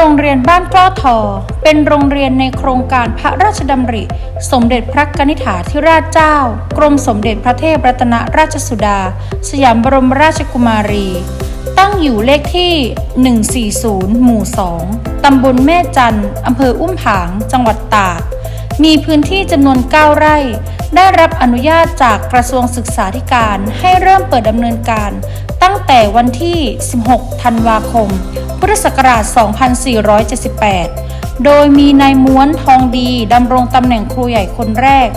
รงเรียนบ้านกล้อทอ เป็นโรงเรียนในโครงการพระราชดำริ สมเด็จพระกนิษฐาธิราชเจ้า กรมสมเด็จพระเทพรัตนราชสุดา สยามบรมราชกุมารี ตั้งอยู่เลขที่ 140 หมู่ 2 ตำบลแม่จันทร์อำเภออุ้มผาง จังหวัดตาก มีพื้นที่จำนวน 9 ไร่ ได้รับอนุญาตจากกระทรวงศึกษาธิการให้เริ่มเปิดดำเนินการ ตั้งแต่วันที่ 16 ธันวาคม พุทธศักราช 2478 โดยมีนายม้วนทองดีดำรงตำแหน่งครูใหญ่คนแรก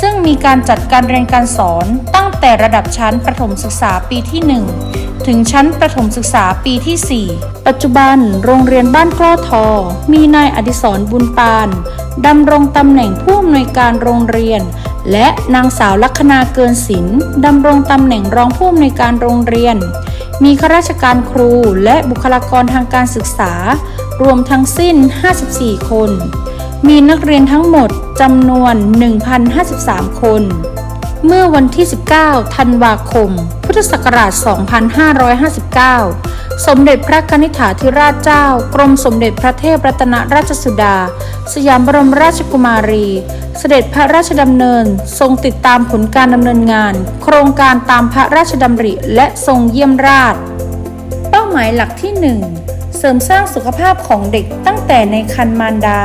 ซึ่งมีการจัดการเรียนการสอนตั้งแต่ระดับชั้นประถมศึกษาปีที่ 1 ถึงชั้นประถมศึกษาปีที่ 4 ปัจจุบันโรงเรียนบ้านกล้อทอ มีนายอดิศรบุญปานดำรงตำแหน่งผู้อำนวยการโรงเรียน และนางสาวลัคนาเกินศิลป์ดำรงตำแหน่งรองผู้อำนวยการโรงเรียน มีข้าราชการครูและบุคลากรทางการศึกษา รวมทั้งสิ้น 54 คน มีนักเรียนทั้งหมดจำนวน 1,053 คน เมื่อวันที่ 19 ธันวาคม พุทธศักราช 2559 สมเด็จพระกนิษฐาธิราชเจ้า กรมสมเด็จพระเทพรัตนราชสุดา สยามบรมราชกุมารี เสด็จพระราชดำเนิน ทรงติดตามผลการดำเนินงาน โครงการตามพระราชดำริและทรงเยี่ยมราช เป้าหมายหลักที่ 1 เสริมสร้างสุขภาพของเด็กตั้งแต่ในครรภ์มารดา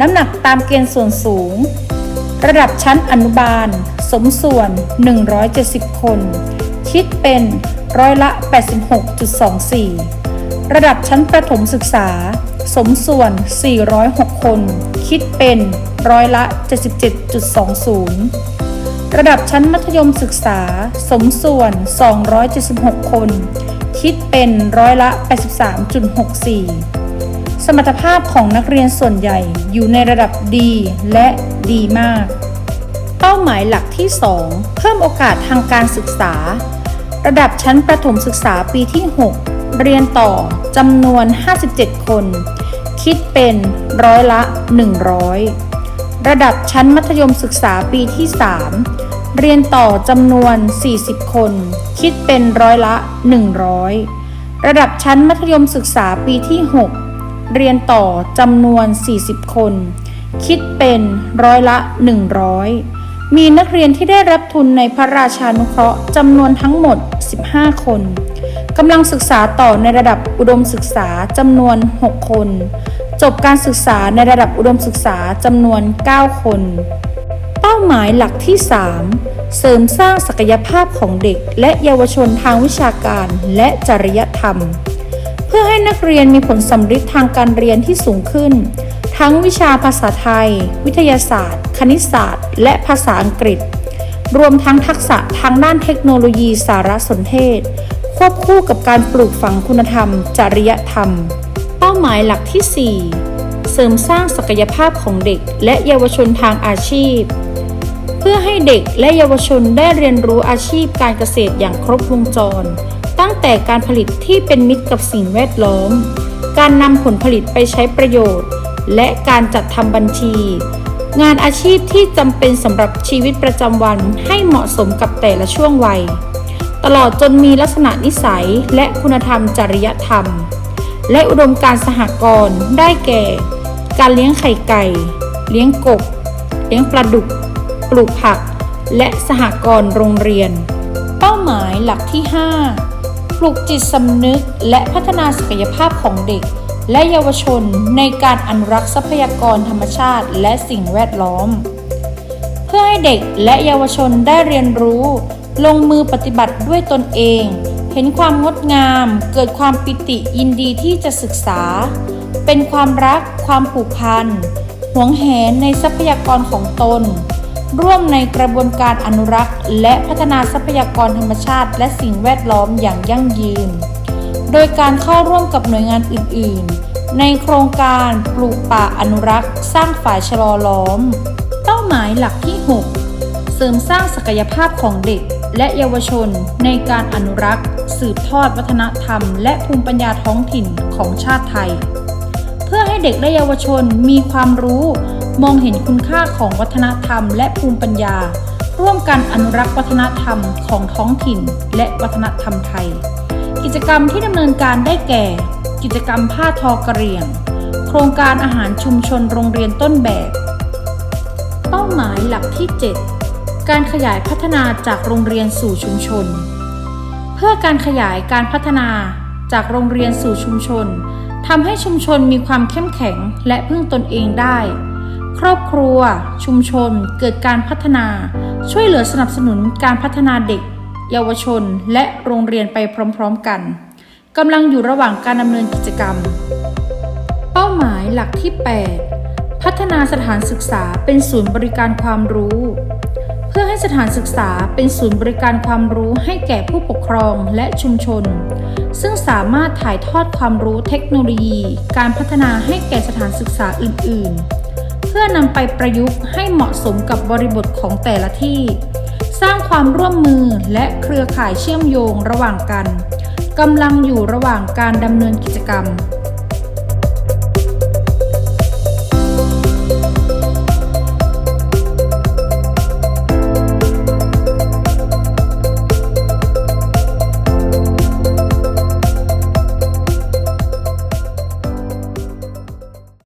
น้ำหนักตามเกณฑ์ส่วนสูง ระดับชั้นอนุบาล สมส่วน 170 คน คิดเป็นร้อยละ 86.24 ระดับชั้นประถมศึกษา สมส่วน 406 คน คิดเป็นร้อยละ 77.20 ระดับชั้นมัธยมศึกษา สมส่วน 276 คน คิดเป็นร้อยละ 83.64 สมรรถภาพของนักเรียนส่วนใหญ่อยู่ในระดับดีและดีมาก เป้าหมายหลักที่ 2 เพิ่มโอกาสทางการศึกษา ระดับชั้นประถมศึกษาปีที่ 6 เรียนต่อจำนวน 57 คน คิดเป็นร้อยละ 100 ระดับชั้นมัธยมศึกษาปีที่ 3 เรียนต่อจำนวน 40 คน คิดเป็นร้อยละ 100 ระดับชั้นมัธยมศึกษาปีที่ 6 เรียนต่อจำนวน 40 คน คิดเป็นร้อยละ 100 มีนักเรียนที่ได้รับทุนในพระราชานุเคราะห์จำนวนทั้งหมด 15 คนกำลังศึกษาต่อในระดับอุดมศึกษาจำนวน 6 คน จบการศึกษาในระดับอุดมศึกษาจำนวน 9 คน เป้าหมายหลักที่ 3 เสริมสร้างศักยภาพของเด็กและเยาวชนทางวิชาการและจริยธรรม พื่อให้นักเรียนมีผลสำฤทธิ์ทางการเรียนที่สูงขึ้น ทั้งวิชาภาษาไทย วิทยาศาสตร์ คณิตศาสตร์ และภาษาอังกฤษ รวมทั้งทักษะทางด้านเทคโนโลยีสารสนเทศ ควบคู่กับการปลูกฝังคุณธรรม จริยธรรม เป้าหมายหลักที่ 4 เสริมสร้างศักยภาพของเด็ก และเยาวชนทางอาชีพ เพื่อให้เด็กและเยาวชนได้เรียนรู้อาชีพการเกษตรอย่างครบวงจร ตั้งแต่การผลิตที่เป็นมิตรกับสิ่งแวดล้อม การนำผลผลิตไปใช้ประโยชน์ และการจัดทำบัญชี งานอาชีพที่จำเป็นสำหรับชีวิตประจำวันให้เหมาะสมกับแต่ละช่วงวัย ตลอดจนมีลักษณะนิสัยและคุณธรรมจริยธรรม และอุดมการสหกรณ์ได้แก่ การเลี้ยงไข่ไก่ เลี้ยงกบ เลี้ยงปลาดุก ปลูกผัก และสหกรณ์โรงเรียน เป้าหมายหลักที่ 5 ลูกจิตสำนึกและพัฒนาศักยภาพของเด็ก และเยาวชนในการอนุรักษ์ทรัพยากรธรรมชาติและสิ่งแวดล้อม เพื่อให้เด็กและเยาวชนได้เรียนรู้ ลงมือปฏิบัติด้วยตนเอง เห็นความงดงาม เกิดความปิติยินดีที่จะศึกษา เป็นความรัก ความผูกพันหวงแหนในทรัพยากรของตน ร่วมในกระบวนการอนุรักษ์ และพัฒนาทรัพยากรธรรมชาติ และสิ่งแวดล้อมอย่างยั่งยืน โดยการเข้าร่วมกับหน่วยงานอื่น ๆ ในโครงการปลูกป่าอนุรักษ์ สร้างฝ่ายชะลอล้อม เป้าหมายหลักที่ 6 เสริมสร้างศักยภาพของเด็ก และเยาวชนในการอนุรักษ์ สืบทอดวัฒนธรรม และภูมิปัญญาท้องถิ่นของชาติไทย เพื่อให้เด็กและเยาวชนมีความรู้ มองเห็นคุณค่าของวัฒนธรรม และภูมิปัญญา ร่วมกันอนุรักษ์วัฒนธรรมของท้องถิ่น และวัฒนธรรมไทย กิจกรรมที่ดำเนินการได้แก่ กิจกรรมผ้าทอกระเรียง โครงการอาหารชุมชนโรงเรียนต้นแบบ เป้าหมายหลักที่ 7 การขยายพัฒนาจากโรงเรียนสู่ชุมชน เพื่อการขยายการพัฒนาจากโรงเรียนสู่ชุมชน ทำให้ชุมชนมีความเข้มแข็งและพึ่งตนเองได้ ครอบครัว ชุมชนเกิดการพัฒนา ช่วยเหลือสนับสนุนการพัฒนาเด็ก เยาวชน และโรงเรียนไปพร้อมๆกันกำลังอยู่ระหว่างการดำเนินกิจกรรม เป้าหมายหลักที่ 8 พัฒนาสถานศึกษาเป็นศูนย์บริการความรู้ ให้สถานศึกษาเป็นศูนย์บริการความรู้ให้แก่ผู้ปกครองและชุมชน ซึ่งสามารถถ่ายทอดความรู้เทคโนโลยี การพัฒนาให้แก่สถานศึกษาอื่น ๆ เพื่อนำไปประยุกต์ให้เหมาะสมกับบริบทของแต่ละที่ สร้างความร่วมมือและเครือข่ายเชื่อมโยงระหว่างกันกำลังอยู่ระหว่างการดำเนินกิจกรรม